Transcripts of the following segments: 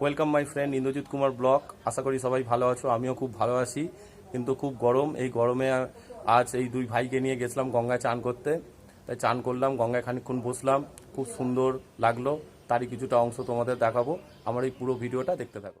Welcome my friend Indrajit Kumar blog আশা করি সবাই ভালো আছো, আমিও খুব ভালো আছি। কিন্তু খুব গরম, এই গরমে আজ এই দুই ভাইকে নিয়ে গেছিলাম গঙ্গায় চান করতে। তাই চান করলাম, গঙ্গায় খানিকক্ষণ বসলাম, খুব সুন্দর লাগল। তারই কিছুটা অংশ তোমাদের দেখাবো। আমার এই পুরো ভিডিওটা দেখতে থাকো।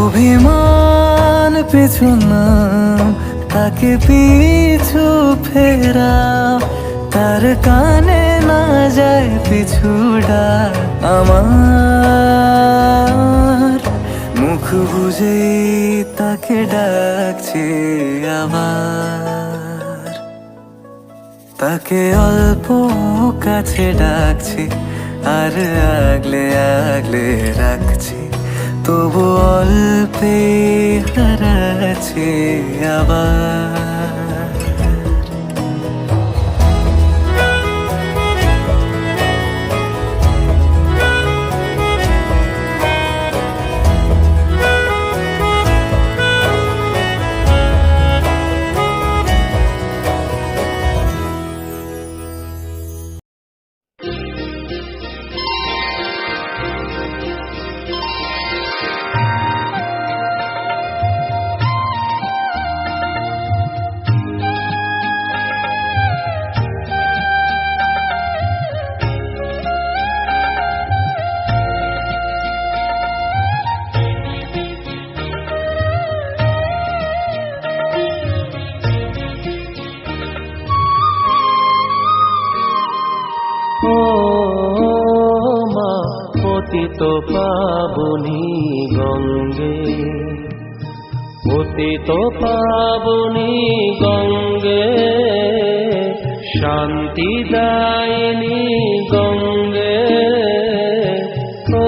অভিমান পিছু না তাকে পিছু ফেরা তার কানে না যায় পিছুডা আমার। মুখ বুঝে তাকে ডাকছে আবার। তাকে অল্প কাছে ডাকছি, আর আগলে আগলে রাখছি। তবু অল্পে হারাছে আবার। পতিত পাবনি গঙ্গে। পতিত পাবনি গঙ্গে শান্তি দায়নি গঙ্গে। ও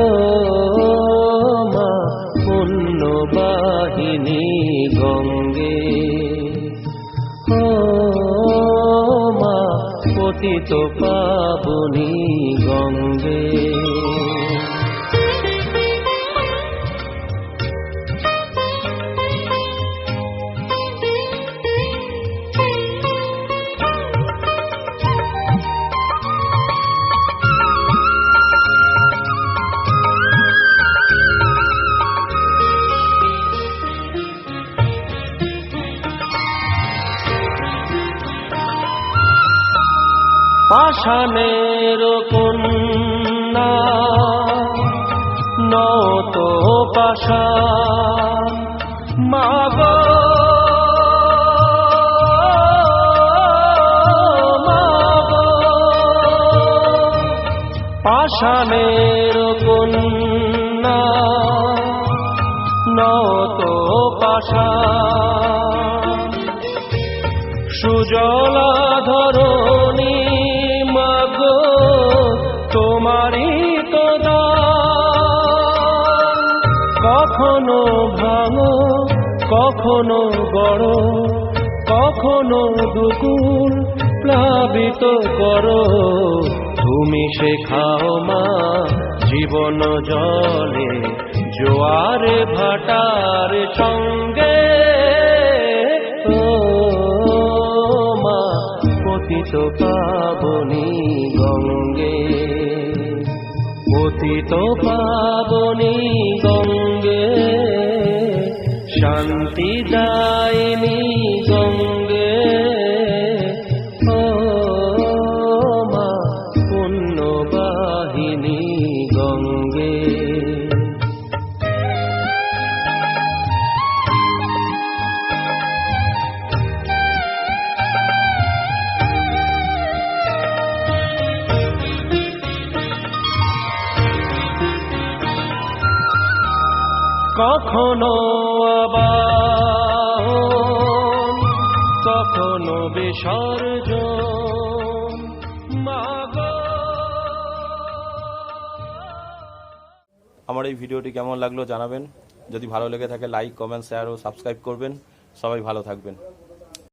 পতিত পাবনি গঙ্গে। পাষাণের কন্যা নত পাশা মাগ পাষাণের কন্যা নত পাশা সুজলা কখনো ভাঙো, কখনো বড় কখনো দুকুল প্লাবিত করো। তুমি শেখাও মা, জীবন জলে, জোয়ারে ভাটার সঙ্গে। মা, পতিত পাবনি গঙ্গে। পতিত পাবনি শান্তি দায়নি ও গঙ্গে। কখনো আবার কখনো বিসর্জন। আমার এই ভিডিওটি কেমন লাগল জানাবেন। যদি ভালো লেগে থাকে লাইক কমেন্ট শেয়ার ও সাবস্ক্রাইব করবেন। সবাই ভালো থাকবেন।